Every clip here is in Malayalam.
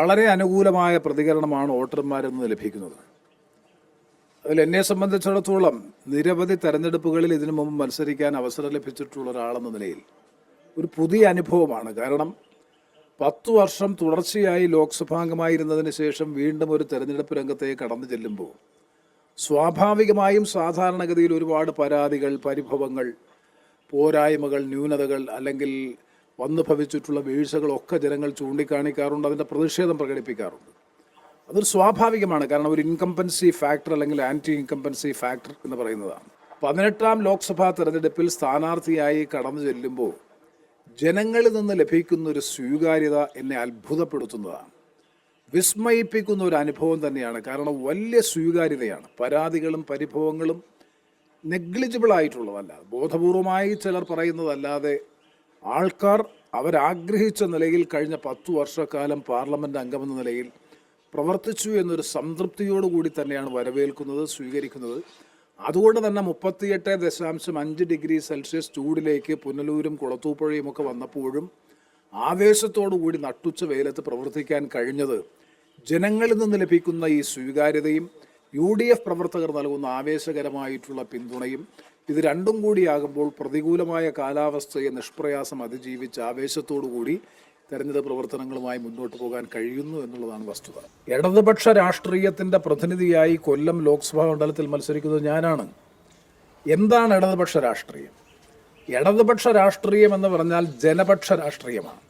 വളരെ അനുകൂലമായ പ്രതികരണമാണ് വോട്ടർമാരിൽ നിന്ന് ലഭിക്കുന്നത്. അതിൽ എന്നെ സംബന്ധിച്ചിടത്തോളം നിരവധി തെരഞ്ഞെടുപ്പുകളിൽ ഇതിനു മുമ്പ് മത്സരിക്കാൻ അവസരം ലഭിച്ചിട്ടുള്ള ഒരാളെന്ന നിലയിൽ ഒരു പുതിയ അനുഭവമാണ്. കാരണം പത്തു വർഷം തുടർച്ചയായി ലോക്സഭാംഗമായിരുന്നതിന് ശേഷം വീണ്ടും ഒരു തെരഞ്ഞെടുപ്പ് രംഗത്തേക്ക് കടന്നു ചെല്ലുമ്പോൾ സ്വാഭാവികമായും സാധാരണഗതിയിൽ ഒരുപാട് പരാതികൾ പരിഭവങ്ങൾ പോരായ്മകൾ ന്യൂനതകൾ അല്ലെങ്കിൽ വന്നു ഭവിച്ചിട്ടുള്ള വീഴ്ചകളൊക്കെ ജനങ്ങൾ ചൂണ്ടിക്കാണിക്കാറുണ്ട് അതിന്റെ പ്രതിഷേധം പ്രകടിപ്പിക്കാറുണ്ട്. അതൊരു സ്വാഭാവികമാണ് കാരണം ഒരു ഇൻകംപൻസി ഫാക്ടർ അല്ലെങ്കിൽ ആന്റി ഇൻകംപൻസി ഫാക്ടർ എന്ന് പറയുന്നതാണ്. പതിനെട്ടാം ലോക്സഭാ തെരഞ്ഞെടുപ്പിൽ സ്ഥാനാർത്ഥിയായി കടന്നു ചെല്ലുമ്പോൾ ജനങ്ങളിൽ നിന്ന് ലഭിക്കുന്ന ഒരു സ്വീകാര്യത എന്നെ അത്ഭുതപ്പെടുത്തുന്നതാണ്. വിസ്മയിപ്പിക്കുന്ന ഒരു അനുഭവം തന്നെയാണ് കാരണം വലിയ സ്വീകാര്യതയാണ്. പരാതികളും പരിഭവങ്ങളും നെഗ്ലിജിബിൾ ആയിട്ടുള്ളതല്ല. ബോധപൂർവമായി ചിലർ പറയുന്നതല്ലാതെ ആൾക്കാർ അവരാഗ്രഹിച്ച നിലയിൽ കഴിഞ്ഞ പത്തു വർഷക്കാലം പാർലമെന്റ് അംഗമെന്ന നിലയിൽ പ്രവർത്തിച്ചു എന്നൊരു സംതൃപ്തിയോടുകൂടി തന്നെയാണ് വരവേൽക്കുന്നത് സ്വീകരിക്കുന്നത്. അതുകൊണ്ട് തന്നെ മുപ്പത്തിയെട്ട് ദശാംശം അഞ്ച് ഡിഗ്രി സെൽഷ്യസ് ചൂടിലേക്ക് പുനലൂരും കുളത്തൂപ്പുഴയും ഒക്കെ വന്നപ്പോഴും ആവേശത്തോടു കൂടി നട്ടുച്ച വെയിലത്ത് പ്രവർത്തിക്കാൻ കഴിഞ്ഞത് ജനങ്ങളിൽ നിന്ന് ലഭിക്കുന്ന ഈ സ്വീകാര്യതയും യു ഡി എഫ് പ്രവർത്തകർ നൽകുന്ന ആവേശകരമായിട്ടുള്ള പിന്തുണയും ഇത് രണ്ടും കൂടിയാകുമ്പോൾ പ്രതികൂലമായ കാലാവസ്ഥയെ നിഷ്പ്രയാസം അതിജീവിച്ച് ആവേശത്തോടു കൂടി തെരഞ്ഞെടുപ്പ് പ്രവർത്തനങ്ങളുമായി മുന്നോട്ട് പോകാൻ കഴിയുന്നു എന്നുള്ളതാണ് വസ്തുത. ഇടതുപക്ഷ രാഷ്ട്രീയത്തിന്റെ പ്രതിനിധിയായി കൊല്ലം ലോക്സഭാ മണ്ഡലത്തിൽ മത്സരിക്കുന്നത് ഞാനാണ്. എന്താണ് ഇടതുപക്ഷ രാഷ്ട്രീയം? ഇടതുപക്ഷ രാഷ്ട്രീയം എന്ന് പറഞ്ഞാൽ ജനപക്ഷ രാഷ്ട്രീയമാണ്.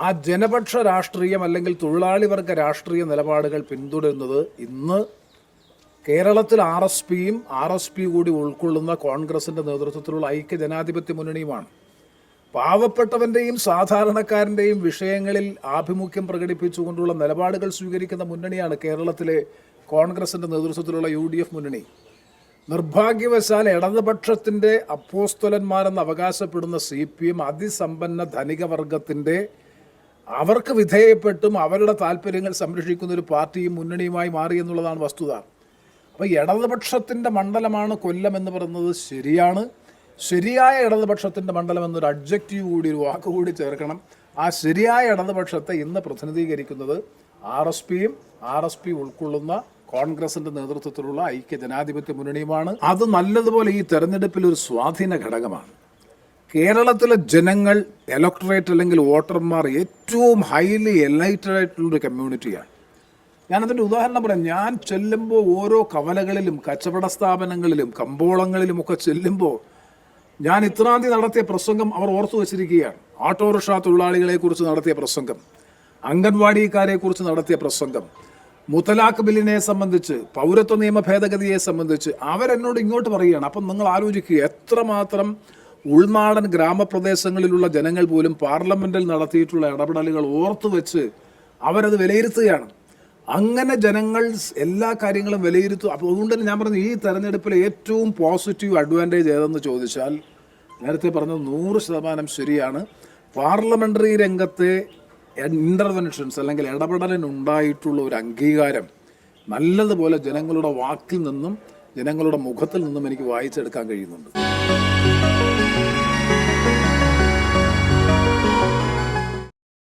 ആ ജനപക്ഷ രാഷ്ട്രീയം അല്ലെങ്കിൽ തൊഴിലാളി വർഗ രാഷ്ട്രീയ നിലപാടുകൾ പിന്തുടരുന്നത് ഇന്ന് കേരളത്തിൽ ആർ എസ് പിയും ആർ എസ് പി കൂടി ഉൾക്കൊള്ളുന്ന കോൺഗ്രസിന്റെ നേതൃത്വത്തിലുള്ള ഐക്യ ജനാധിപത്യ മുന്നണിയുമാണ്. പാവപ്പെട്ടവന്റെയും സാധാരണക്കാരന്റെയും വിഷയങ്ങളിൽ ആഭിമുഖ്യം പ്രകടിപ്പിച്ചുകൊണ്ടുള്ള നിലപാടുകൾ സ്വീകരിക്കുന്ന മുന്നണിയാണ് കേരളത്തിലെ കോൺഗ്രസിന്റെ നേതൃത്വത്തിലുള്ള യു ഡി എഫ് മുന്നണി. നിർഭാഗ്യവശാൽ ഇടതുപക്ഷത്തിന്റെ അപ്പോസ്തലന്മാരെന്ന് അവകാശപ്പെടുന്ന സി പി എം അതിസമ്പന്ന ധനിക വർഗത്തിന്റെ അവർക്ക് വിധേയപ്പെട്ടും അവരുടെ താല്പര്യങ്ങൾ സംരക്ഷിക്കുന്ന ഒരു പാർട്ടിയും മുന്നണിയുമായി മാറി എന്നുള്ളതാണ് വസ്തുത. അപ്പോൾ ഇടതുപക്ഷത്തിന്റെ മണ്ഡലമാണ് കൊല്ലം എന്ന് പറയുന്നത് ശരിയാണ്. ശരിയായ ഇടതുപക്ഷത്തിന്റെ മണ്ഡലം എന്നൊരു അഡ്ജക്റ്റീവ് കൂടി ഒരു വാക്ക് കൂടി ചേർക്കണം. ആ ശരിയായ ഇടതുപക്ഷത്തെ ഇന്ന് പ്രതിനിധീകരിക്കുന്നത് ആർ എസ് പിയും ആർ എസ് പി ഉൾക്കൊള്ളുന്ന കോൺഗ്രസിന്റെ നേതൃത്വത്തിലുള്ള ഐക്യ ജനാധിപത്യ മുന്നണിയുമാണ്. അത് നല്ലതുപോലെ ഈ തെരഞ്ഞെടുപ്പിൽ ഒരു സ്വാധീന ഘടകമാണ്. കേരളത്തിലെ ജനങ്ങൾ ഇലക്ടറേറ്റ് അല്ലെങ്കിൽ വോട്ടർമാർ ഏറ്റവും ഹൈലി എലൈറ്റഡ് ആയിട്ടുള്ളൊരു കമ്മ്യൂണിറ്റിയാണ് ഞാനതിന്റെ ഉദാഹരണം പറയാം. ഞാൻ ചെല്ലുമ്പോൾ ഓരോ കവലകളിലും കച്ചവട സ്ഥാപനങ്ങളിലും കമ്പോളങ്ങളിലും ഒക്കെ ചെല്ലുമ്പോൾ ഞാൻ ഇത്രാന്തി നടത്തിയ പ്രസംഗം അവർ ഓർത്തു വച്ചിരിക്കുകയാണ്. ഓട്ടോറിക്ഷ തൊഴിലാളികളെ കുറിച്ച് നടത്തിയ പ്രസംഗം അംഗൻവാടിക്കാരെ കുറിച്ച് നടത്തിയ പ്രസംഗം മുത്തലാഖ് ബില്ലിനെ സംബന്ധിച്ച് പൗരത്വ നിയമ ഭേദഗതിയെ സംബന്ധിച്ച് അവരെന്നോട് ഇങ്ങോട്ട് പറയുകയാണ്. അപ്പം നിങ്ങൾ ആലോചിക്കുക എത്രമാത്രം ഉൾനാടൻ ഗ്രാമപ്രദേശങ്ങളിലുള്ള ജനങ്ങൾ പോലും പാർലമെന്റിൽ നടത്തിയിട്ടുള്ള ഇടപെടലുകൾ ഓർത്തു വെച്ച് അവരത് വിലയിരുത്തുകയാണ്. അങ്ങനെ ജനങ്ങൾ എല്ലാ കാര്യങ്ങളും വിലയിരുത്തും. അപ്പോൾ അതുകൊണ്ട് തന്നെ ഞാൻ പറഞ്ഞു ഈ തെരഞ്ഞെടുപ്പിലെ ഏറ്റവും പോസിറ്റീവ് അഡ്വാന്റേജ് ഏതെന്ന് ചോദിച്ചാൽ നേരത്തെ പറഞ്ഞത് നൂറ് ശതമാനം ശരിയാണ്. പാർലമെന്ററി രംഗത്തെ ഇന്റർവെൻഷൻസ് അല്ലെങ്കിൽ ഇടപെടലിനുണ്ടായിട്ടുള്ള ഒരു അംഗീകാരം നല്ലതുപോലെ ജനങ്ങളുടെ വാക്കിൽ നിന്നും ജനങ്ങളുടെ മുഖത്തിൽ നിന്നും എനിക്ക് വായിച്ചെടുക്കാൻ കഴിയുന്നുണ്ട്.